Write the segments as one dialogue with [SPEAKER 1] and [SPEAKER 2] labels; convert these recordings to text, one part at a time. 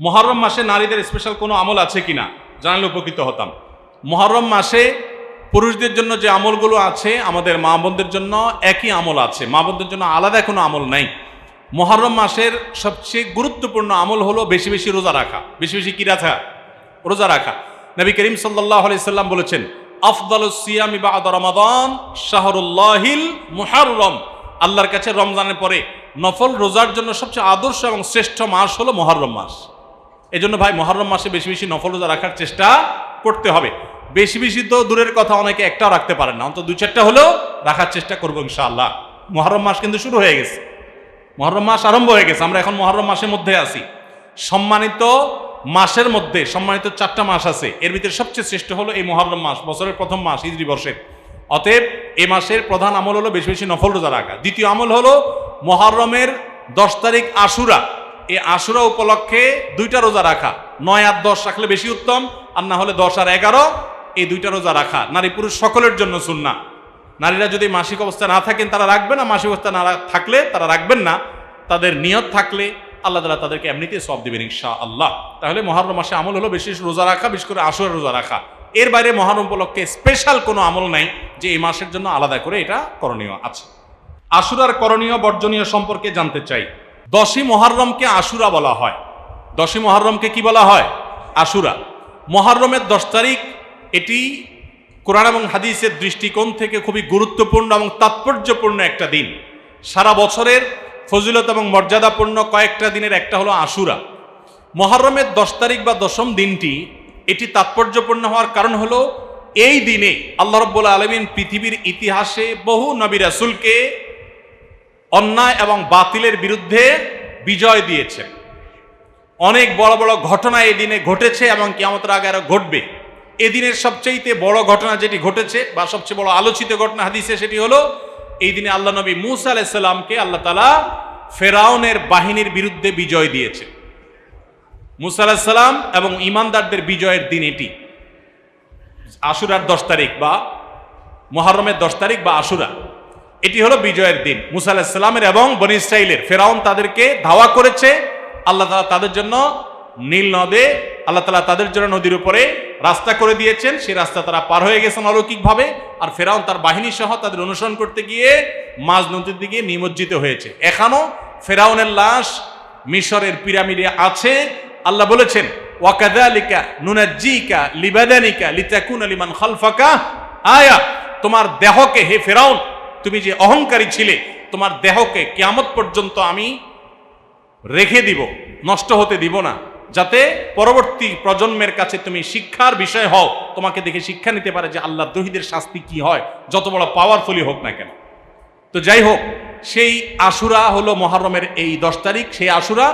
[SPEAKER 1] মহরম মাসে নারীদের স্পেশাল কোনো আমল আছে কিনা? জানালে উপকৃত হতাম। মহরম মাসে পুরুষদের জন্য যে আমলগুলো আছে আমাদের মা বোনদের জন্য একই আমল আছে। মা বোনদের জন্য আলাদা কোনো আমল নাই। মহরম মাসের সবচেয়ে গুরুত্বপূর্ণ আমল হলো বেশি বেশি রোজা রাখা। বেশি বেশি কি রাখা? রোজা রাখা। নবী করিম সাল্লাহ সাল্লাম বলেছেন আফদাল সিয়ামি বাদ রমাদান শাহরুল্লাহিল মুহাররম। আল্লাহর কাছে রমজানের পরে নফল রোজার জন্য সবচেয়ে আদর্শ এবং শ্রেষ্ঠ মাস হলো মহরম মাস। এই জন্য ভাই মহরম মাসে বেশি বেশি নফল রোজা রাখার চেষ্টা করতে হবে। বেশি বেশি তো দূরের কথা অনেকে একটাও রাখতে পারেন না। অন্তত দুই চারটা হলেও রাখার চেষ্টা করব ইনশাআল্লাহ। মহরম মাস কিন্তু শুরু হয়ে গেছে। মহরম মাস আরম্ভ হয়ে গেছে। আমরা এখন মহরম মাসের মধ্যে আছি। সম্মানিত মাসের মধ্যে সম্মানিত চারটা মাস আছে। এর ভিতরে সবচেয়ে শ্রেষ্ঠ হলো এই মহরম মাস, বছরের প্রথম মাস ইজরি বর্ষের অতএব এ মাসের প্রধান আমল হলো বেশি বেশি নফল রোজা রাখা। দ্বিতীয় আমল হলো মহরমের দশ তারিখ আশুরা। এই আশুরা উপলক্ষে দুইটা রোজা রাখা। নয় আর দশ রাখলে বেশি উত্তম, আর না হলে দশ আর এগারো, এই দুইটা রোজা রাখা। নারী পুরুষ সকলের জন্য সুন্না নারীরা যদি মাসিক অবস্থা না থাকেন, তারা রাখবে না। মাসিক অবস্থা না থাকলে তারা রাখবেন না। তাদের নিয়ত থাকলে আল্লাহ তালা তাদেরকে এমনিতে সব দেবেন ইনশা আল্লাহ তাহলে মহরম মাসে আমল হলো বেশি বেশি রোজা রাখা, বিশেষ করে আশুরা রোজা রাখা। এর বাইরে মহরম উপলক্ষে স্পেশাল কোনো আমল নাই যে এই মাসের জন্য আলাদা করে এটা করণীয় আছে। আশুরার করণীয়, বর্জনীয় সম্পর্কে জানতে চাই। দশই মহরমকে আশুরা বলা হয়। দশই মহরমকে কি বলা হয়? আশুরা। মহরমের দশ তারিখ এটি কোরআন এবং হাদিসের দৃষ্টিকোণ থেকে খুবই গুরুত্বপূর্ণ এবং তাৎপর্যপূর্ণ একটা দিন। সারা বছরের ফজিলত এবং মর্যাদাপূর্ণ কয়েকটা দিনের একটা হলো আশুরা। মহরমের দশ তারিখ বা দশম দিনটি এটি তাৎপর্যপূর্ণ হওয়ার কারণ হলো এই দিনে আল্লাহ রব্বুল আলমিন পৃথিবীর ইতিহাসে বহু নবী রাসুলকে অন্যায় এবং বাতিলের বিরুদ্ধে বিজয় দিয়েছে। অনেক বড় বড় ঘটনা এই দিনে ঘটেছে এবং কিয়ামতের আগে আরও ঘটবে। এদিনের সবচেয়ে বড় ঘটনা যেটি ঘটেছে বা সবচেয়ে বড় আলোচিত ঘটনা হাদিসে সেটি হলো, এই দিনে আল্লাহ নবী মুসা আলাইসাল্লামকে আল্লাহ তালা ফেরাউনের বাহিনীর বিরুদ্ধে বিজয় দিয়েছে। মুসা আলাহিসাল্লাম এবং ইমানদারদের বিজয়ের দিন এটি। আশুরার দশ তারিখ বা মহরমের দশ তারিখ বা আশুরা এটি হলো বিজয়ের দিন। মুসা আলাহিসাল্লামের এবং বনি ইসরাইলের ফেরাউন তাদেরকে ধাওয়া করেছে। আল্লাহ তালা তাদের জন্য নীল নদে, আল্লাহ তালা তাদের জন্য নদীর উপরে রাস্তা করে দিয়েছেন। সেই রাস্তা তারা পার হয়ে গেছেন অলৌকিকভাবে। আর ফেরাউন তার বাহিনী সহ তাদের অনুসরণ করতে গিয়ে মাঝ নদীর দিকে নিমজ্জিত হয়েছে। এখনও ফেরাউনের লাশ মিশরের পিরামিডে আছে। আল্লাহ বলেছেন ওয়াকাদালিকা নুনাজ্জিকা লিবাদানিকা লিতাকুন লিমান খালফাকা। আয়া, তোমার দেহকে হে ফেরাউন তুমি যে অহংকারী ছিলে, তোমার দেহকে কিয়ামত পর্যন্ত আমি রেখে দিব, নষ্ট হতে দিব না, যাতে পরবর্তী প্রজন্মের কাছে তুমি শিক্ষার বিষয় হও। তোমাকে দেখে শিক্ষা নিতে পারে যে আল্লাহ দহিদের শাস্তি কি হয়, যত বড় পাওয়ারফুলি হোক না কেন। তো যাই হোক, সেই আশুরা হলো মহরমের এই দশ তারিখ। সেই আশুরা,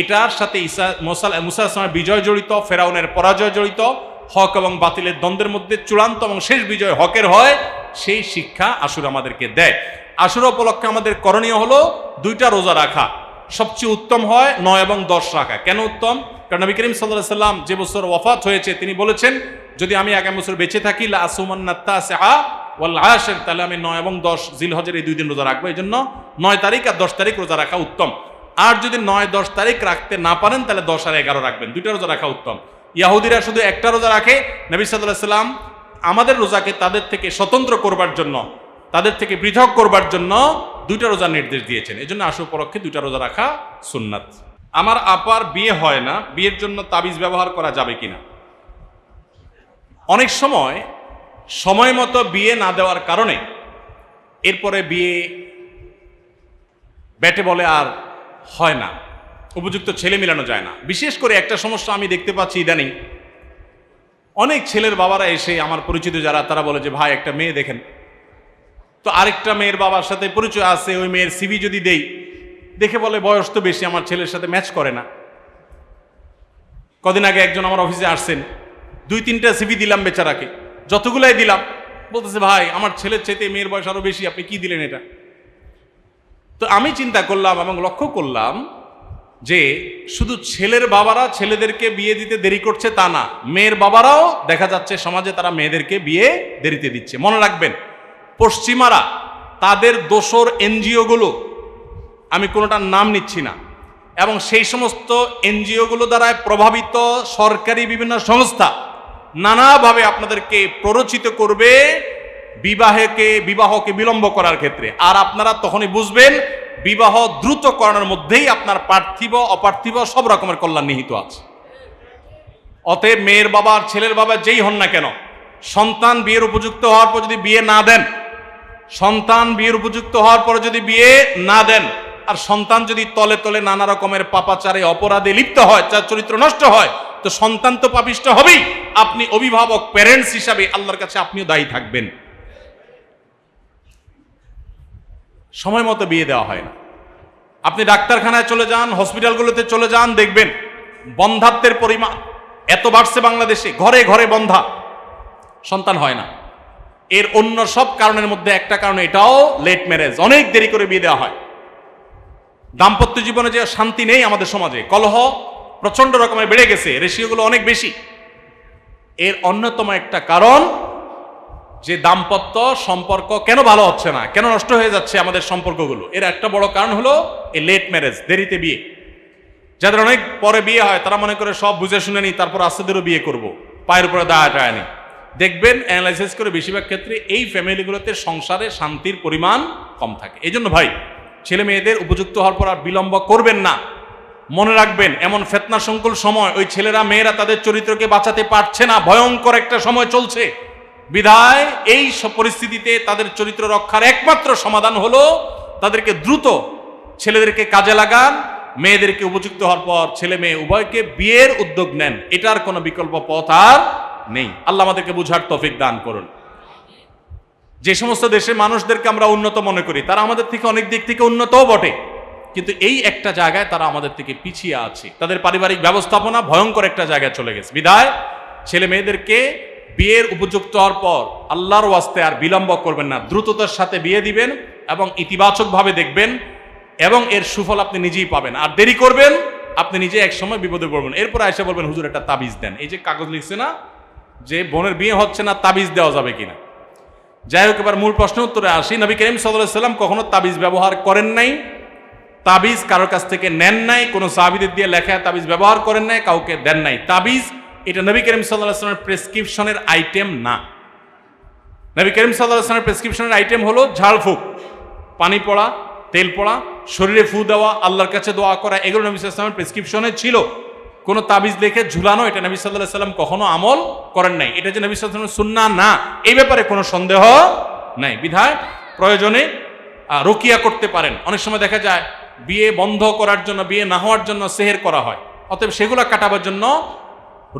[SPEAKER 1] এটার সাথে ইসা মোসাল মুসা আসলামের বিজয় জড়িত, ফেরাউনের পরাজয় জড়িত হক এবং বাতিলের দ্বন্দ্বের মধ্যে চূড়ান্ত এবং শেষ বিজয় হকের হয়, সেই শিক্ষা আশুরা আমাদেরকে দেয়। আশুরা উপলক্ষে আমাদের করণীয় হলো দুইটা রোজা রাখা। সবচেয়ে উত্তম হয় নয় এবং দশ রাখা। কেন উত্তম? কারণ নবী করিম সাল্লাহ সাল্লাম যে বছর ওয়াফাত হয়েছে, তিনি বলেছেন, যদি আমি আগামী বছর বেঁচে থাকি, লা আসুমান্নাত্তা সাহা ওয়াল আশের তাহলে আমি নয় এবং দশ জিলহজের এই দুই দিন রোজা রাখব। এই জন্য নয় তারিখ আর দশ তারিখ রোজা রাখা উত্তম। আর যদি নয় দশ তারিখ রাখতে না পারেন, তাহলে দশ আর এগারো রাখবেন। দুইটা রোজা রাখা উত্তম। ইয়াহুদিরা শুধু একটা রোজা রাখে, নবী সাল্লাহ সাল্লাম আমাদের রোজাকে তাদের থেকে স্বতন্ত্র করবার জন্য, তাদের থেকে পৃথক করবার জন্য দুইটা রোজার নির্দেশ দিয়েছেন। এই জন্য আশু উপলক্ষে দুইটা রোজা রাখা সুন্নাত। আমার আপার বিয়ে হয় না, বিয়ের জন্য তাবিজ ব্যবহার করা যাবে কিনা? অনেক সময় সময় মতো বিয়ে না দেওয়ার কারণে এরপরে বিয়ে ব্যাটে বলে আর হয় না। উপযুক্ত ছেলে মিলানো যায় না। বিশেষ করে একটা সমস্যা আমি দেখতে পাচ্ছি ইদানিং। অনেক ছেলের বাবারা এসে আমার পরিচিত যারা, তারা বলে যে, ভাই, একটা মেয়ে দেখেন। তো আরেকটা মেয়ের বাবার সাথে পরিচয় আছে, ওই মেয়ের সিবি যদি দেই, দেখে বলে বয়স তো বেশি, আমার ছেলের সাথে ম্যাচ করে না। কদিন আগে একজন আমার অফিসে আসছেন, দুই তিনটা সিবি দিলাম বেচারাকে, যতগুলাই দিলাম, বলতেছে, ভাই, আমার ছেলের চাইতে মেয়ের বয়স আরও বেশি, আপনি কি দিলেন এটা? তো আমি চিন্তা করলাম এবং লক্ষ্য করলাম যে শুধু ছেলের বাবারা ছেলেদেরকে বিয়ে দিতে দেরি করছে তা না, মেয়ের বাবারাও দেখা যাচ্ছে সমাজে তারা মেয়েদেরকে বিয়ে দেরিতে দিচ্ছে। মনে রাখবেন, পশ্চিমারা তাদের দোসর এনজিওগুলো, আমি কোনোটার নাম নিচ্ছি না, এবং সেই সমস্ত এনজিওগুলো দ্বারা প্রভাবিত সরকারি বিভিন্ন সংস্থা নানাভাবে আপনাদেরকে প্ররোচিত করবে বিবাহকে বিবাহকে বিলম্ব করার ক্ষেত্রে। আর আপনারা তখনই বুঝবেন বিবাহ দ্রুত করানোর মধ্যেই আপনার পার্থিব, অপার্থিব সব রকমের কল্যাণ নিহিত আছে। অতএব মেয়ের বাবা আর ছেলের বাবা যেই হন না কেন, সন্তান বিয়ের উপযুক্ত হওয়ার পর যদি বিয়ে না দেন, সন্তান বিয়ের উপযুক্ত হওয়ার পর যদি বিয়ে না দেন, আর সন্তান যদি তলে তলে নানা রকমের পাপাচারে, অপরাধে লিপ্ত হয়, তার চরিত্র নষ্ট হয়, তো সন্তান তো পাপিষ্ট হবেই। আপনি অভিভাবক প্যারেন্টস হিসাবে আল্লাহর কাছে আপনিও দায়ী থাকবেন। সময় মতো বিয়ে দেওয়া হয় না। আপনি ডাক্তারখানায় চলে যান, হসপিটালগুলোতে চলে যান, দেখবেন বন্ধাত্বের পরিমাণ। এত বাড়ছে বাংলাদেশে, ঘরে ঘরে বন্ধা। সন্তান হয় না। এর অন্য সব কারণের মধ্যে একটা কারণ এটাও লেট ম্যারেজ অনেক দেরি করে বিয়ে দেওয়া হয়। দাম্পত্য জীবনে যে শান্তি নেই আমাদের সমাজে, কলহ প্রচণ্ড রকমের বেড়ে গেছে, রেশিওগুলো অনেক বেশি। এর অন্যতম একটা কারণ যে দাম্পত্য সম্পর্ক কেন ভালো হচ্ছে না, কেন নষ্ট হয়ে যাচ্ছে আমাদের সম্পর্কগুলো? এর একটা বড় কারণ হলো এই লেট ম্যারেজ দেরিতে বিয়ে। যাদের অনেক পরে বিয়ে হয়, তারা মনে করে সব বুঝে শুনে নি, তারপর আস্তেদেরও বিয়ে করব। পায়ের উপরে দাঁড়া টায় নি। দেখবেন অ্যানালাইসিস করে বেশিরভাগ ক্ষেত্রে এই ফ্যামিলিগুলোতে সংসারে শান্তির পরিমাণ কম থাকে। এই জন্য ভাই ছেলে মেয়েদের উপযুক্ত হওয়ার পর আর বিলম্ব করবেন না। মনে রাখবেন, এমন ফেতনা সংকুল সময়, ওই ছেলেরা, মেয়েরা তাদের চরিত্রকে বাঁচাতে পারছে না। ভয়ঙ্কর একটা সময় চলছে। বিধায় এই পরিস্থিতিতে তাদের চরিত্র রক্ষার একমাত্র সমাধান হলো তাদেরকে দ্রুত ছেলেদেরকে কাজে লাগান, মেয়েদেরকে উপযুক্ত হওয়ার পর ছেলে মেয়ে উভয়কে বিয়ের উদ্যোগ নেন। এটার কোনো বিকল্প পথ আর নেই। আল্লাহ আমাদেরকে বুঝার তফিক দান করুন। যে সমস্ত দেশের মানুষদেরকে আমরা উন্নত মনে করি, তারা আমাদের থেকে অনেক দিক থেকে উন্নতও বটে। কিন্তু এই একটা জায়গায় তারা আমাদের থেকে পিছিয়ে আছে। তাদের পারিবারিক ব্যবস্থাপনা ভয়ঙ্কর একটা জায়গায় চলে গেছে। বিদায়, ছেলে মেয়েদেরকে বিয়ের উপযুক্ত হওয়ার পর আল্লাহর ওয়াস্তে আর বিলম্ব করবেন না। দ্রুততার সাথে বিয়ে দিবেন এবং ইতিবাচকভাবে দেখবেন এবং এর সুফল আপনি নিজেই পাবেন। আর দেরি করবেন, আপনি নিজে এক সময় বিপদে পড়বেন। এরপর এসে বলবেন, হুজুর, একটা তাবিজ দেন। এই যে কাগজ লিখছে না, যে বোনের বিয়ে হচ্ছে না, তাবিজ দেওয়া যাবে কিনা? যাই হোক, এবার মূল প্রশ্ন উত্তরে আসি। নবী করিম সাল্লাম কখনো তাবিজ ব্যবহার করেন নাই? তাবিজ কারোর কাছ থেকে নেন নাই? কোনো সাহাবিদের দিয়ে লেখা তাবিজ ব্যবহার করেন নাই? কাউকে দেন নাই? তাবিজ এটা নবী করিম সাল্লাহ সাল্লামের প্রেসক্রিপশনের আইটেম না। নবী করিম সাল্লাহ সাল্লামের প্রেসক্রিপশনের আইটেম হলো ঝাড়ফুঁক পানি পড়া, তেল পড়া, শরীরে ফু দেওয়া, আল্লাহর কাছে দোয়া করা, এগুলো নবী সাল্লামের প্রেসক্রিপশনে ছিল। কোনো তাবিজ লিখে ঝুলানো এটা নবী সাল্লাহ সাল্লাম কখনো আমল করেন নাই। এটা যে নবী সাল্লামের সুন্না না, এই ব্যাপারে কোনো সন্দেহ নাই। বিধায় প্রয়োজনে রোকিয়া করতে পারেন। অনেক সময় দেখা যায়, বিয়ে বন্ধ করার জন্য, বিয়ে না হওয়ার জন্য সেহের করা হয়। অতএব সেগুলো কাটাবার জন্য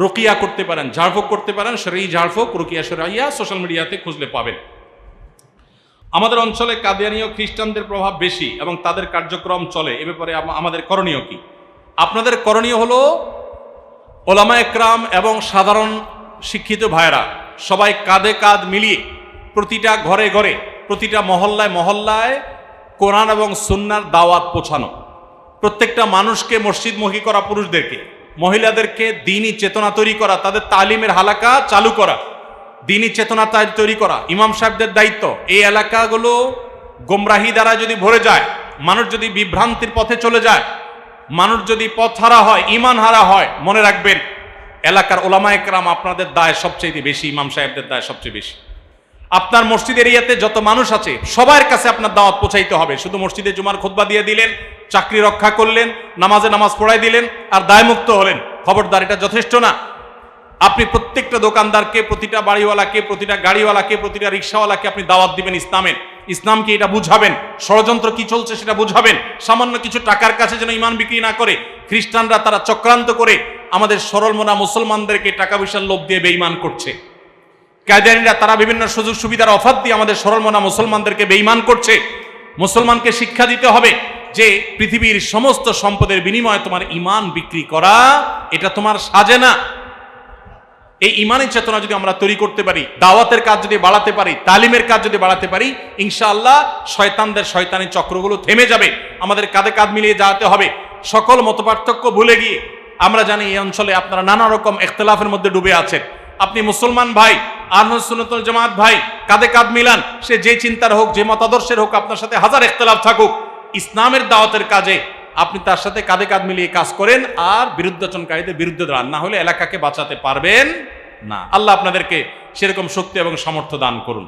[SPEAKER 1] রোকিয়া করতে পারেন, ঝাড়ফুঁক করতে পারেন সেই ঝাড়ফুঁক রোকিয়া সেরাইয়া সোশ্যাল মিডিয়াতে খুঁজলে পাবেন। আমাদের অঞ্চলে কাদিয়ানীয় খ্রিস্টানদের প্রভাব বেশি এবং তাদের কার্যক্রম চলে, এ ব্যাপারে আমাদের করণীয় কি? আপনাদের করণীয় হলো ওলামা একরাম এবং সাধারণ শিক্ষিত ভাইয়েরা, সবাই কাঁধে কাঁধ মিলিয়ে প্রতিটা ঘরে ঘরে, প্রতিটা মহল্লায় মহল্লায় কোরআন এবং সুন্নার দাওয়াত পৌঁছানো। প্রত্যেকটা মানুষকে মসজিদমুখী করা পুরুষদেরকে মহিলাদেরকে দিনই চেতনা তৈরি করা, তাদের তালিমের হালাকা চালু করা, দিনই চেতনা তৈরি করা। ইমাম সাহেবদের দায়িত্ব, এই এলাকাগুলো গোমরাহি দ্বারা যদি ভরে যায়, মানুষ যদি বিভ্রান্তির পথে চলে যায়, মানুষ যদি পথ হারা হয় ইমান হারা হয়, মনে রাখবেন, এলাকার ওলামা একরাম আপনাদের দায় সবচেয়ে বেশি, ইমাম সাহেবদের দায় সবচেয়ে বেশি। আপনার মসজিদ এরিয়াতে যত মানুষ আছে, সবার কাছে আপনার দাওয়াত পৌঁছাইতে হবে। শুধু মসজিদে জুমার খুতবা দিয়ে দিলেন চাকরি রক্ষা করলেন, নামাজে নামাজ পড়াই দিলেন আর দায়মুক্ত হলেন। খবরদার, এটা যথেষ্ট না। আপনি প্রত্যেকটা দোকানদারকে, প্রতিটা বাড়িওয়ালাকে, প্রতিটা গাড়িওয়ালাকে, প্রতিটা রিক্সাওয়ালাকে আপনি দাওয়াত দিবেন ইসলামের। ইসলামকে এটা বুঝাবেন? ষড়যন্ত্র কি চলছে সেটা বুঝাবেন? সামান্য কিছু টাকার কাছে যেন ইমান বিক্রি না করে খ্রিস্টানরা তারা চক্রান্ত করে আমাদের সরল মনা মুসলমানদেরকে টাকা পয়সার লোভ দিয়ে বেইমান করছে। কায়দানিরা তারা বিভিন্ন সুযোগ সুবিধার অফার দিয়ে আমাদের সরলমনা মুসলমানদেরকে বেইমান করছে। মুসলমানকে শিক্ষা দিতে হবে। যে পৃথিবীর সমস্ত সম্পদের বিনিময়ে তোমার ইমান বিক্রি করা, এটা তোমার সাজে না। এই ইমানের চেতনা যদি আমরা তৈরি করতে পারি, দাওয়াতের কাজ যদি বাড়াতে পারি, তালিমের কাজ যদি বাড়াতে পারি, ইনশাআল্লাহ শয়তানদের শয়তানের চক্রগুলো থেমে যাবে। আমাদের কাঁধে কাঁধ মিলিয়ে যাওয়াতে হবে। সকল মতপার্থক্য ভুলে গিয়ে আমরা জানি এই অঞ্চলে আপনারা নানা রকম এখতলাফের মধ্যে ডুবে আছেন। আপনি মুসলমান ভাই আহমদুল জামাত ভাই, কাঁধে কাঁধ মিলান, সে যে চিন্তার হোক, যে মতাদর্শের হোক, আপনার সাথে হাজার এখতলাফ থাকুক। ইসলামের দাওয়াতের কাজে আপনি তার সাথে কাঁধে কাঁধ মিলিয়ে কাজ করেন আর বিরুদ্ধাচরণকারীদের বিরুদ্ধে দাঁড়ান। না হলে এলাকাকে বাঁচাতে পারবেন না। আল্লাহ আপনাদেরকে সেরকম শক্তি এবং সামর্থ্য দান করুন।